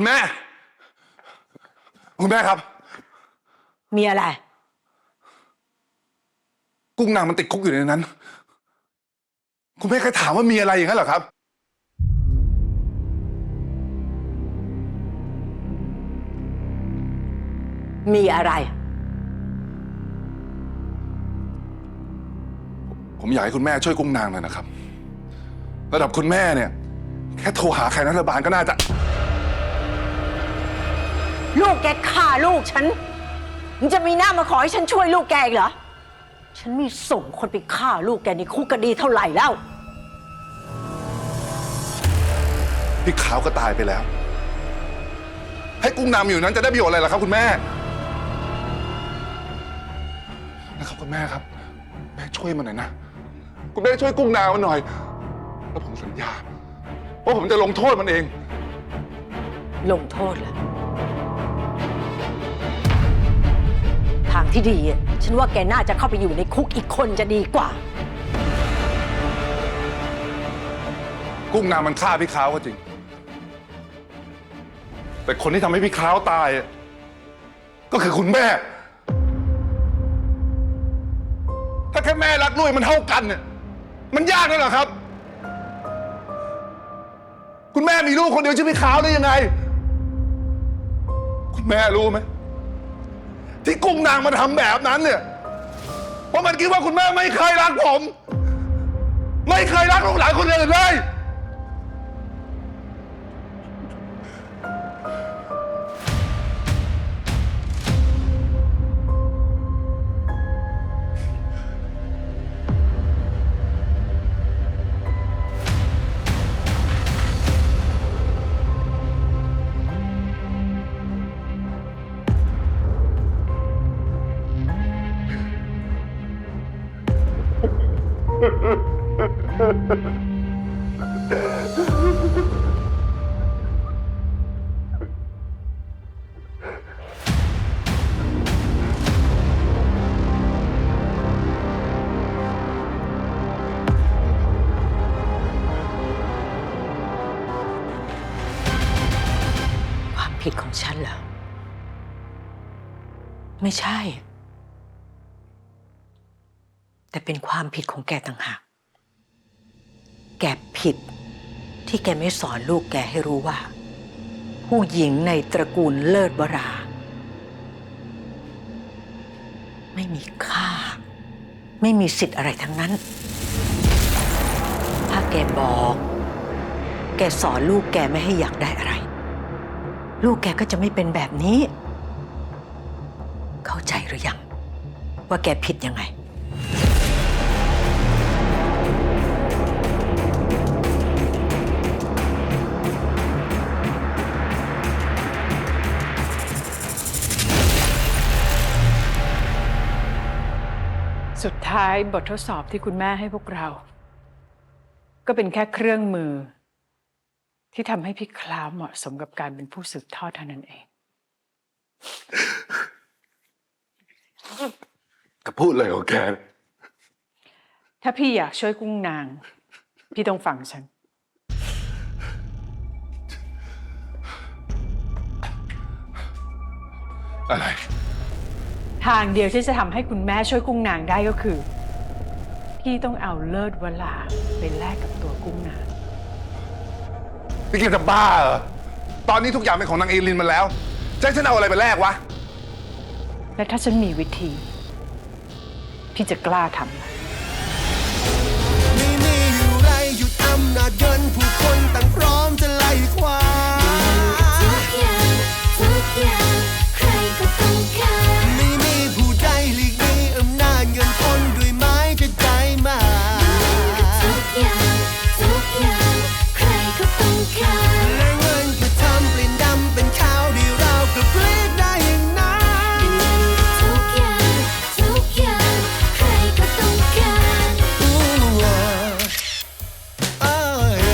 คุณแม่ คุณแม่ครับ มีอะไร กุ้งนางมันติดคุกอยู่ในนั้น คุณแม่เคยถามว่ามีอะไรอย่างนั้นเหรอครับ มีอะไร ผมอยากให้คุณแม่ช่วยกุ้งนางหน่อยนะครับ ระดับคุณแม่เนี่ย แค่โทรหาใครรัฐบาลก็น่าจะ ลูกแกฆ่าลูกฉันมึงจะมีหน้ามาขอให้ฉันช่วยลูกแกอีกเหรอ ฉันมีส่งคนไปฆ่าลูกแกในคุกคดีเท่าไหร่แล้ว พี่ขาวก็ตายไปแล้ว ให้กุ้งนางมาอยู่นั้นจะได้ประโยชน์อะไรล่ะครับ คุณแม่ นะครับคุณแม่ครับ แม่ช่วยมันหน่อยนะ คุณแม่ช่วยกุ้งนางมันหน่อย แล้วผมสัญญาว่าผมจะลงโทษมันเอง ลงโทษเหรอ ทางที่ดีอะฉันว่าแกน่าจะเข้าไปอยู่ในคุกอีกคนจะดีกว่า กุ้งนางมันฆ่าพี่ขาวก็จริง แต่คนที่ทำให้พี่ขาวตายอะก็คือคุณแม่ ถ้าแค่แม่รักลูกมันเท่ากันเนี่ยมันยากนั่นเหรอครับ คุณแม่มีลูกคนเดียวชื่อพี่ขาวได้ยังไง คุณแม่รู้ไหม ที่กุ้งนางมาทำแบบนั้นเนี่ย เพราะมันคิดว่าคุณแม่ไม่เคยรักผม ไม่เคยรักลูกหลานคนอื่นเลย ความผิดของฉันเหรอ ไม่ใช่ แต่เป็นความผิดของแกต่างหาก แกผิดที่แกไม่สอนลูกแกให้รู้ว่า ผู้หญิงในตระกูลเลิศวรา ไม่มีค่า ไม่มีสิทธิ์อะไรทั้งนั้น ถ้าแกบอก แกสอนลูกแกไม่ให้อยากได้อะไร ลูกแกก็จะไม่เป็นแบบนี้ เข้าใจหรือยัง ว่าแกผิดยังไง สุดท้ายบททดสอบที่คุณแม่ให้พวกเรา ก็เป็นแค่เครื่องมือ ที่ทำให้พี่คล้าวเหมาะสมกับการเป็นผู้สืบทอดเท่านั้นเอง ก็พูดเลยของแกถ้าพี่อยากช่วยกุ้งนาง พี่ต้องฟังฉัน อะไร ทางเดียวที่จะทำให้คุณแม่ช่วยกุ้งนางได้ก็คือ พี่ต้องเอาเลิศเวลาไปแลกกับตัวกุ้งนางพี่แกจะบ้าเหรอ ตอนนี้ทุกอย่างเป็นของนางเอลินมาแล้วจะให้ฉันเอาอะไรไปแลกวะ และถ้าฉันมีวิธี พี่จะกล้าทำ ไม่มีอะไรหยุดอำนาจเยินผู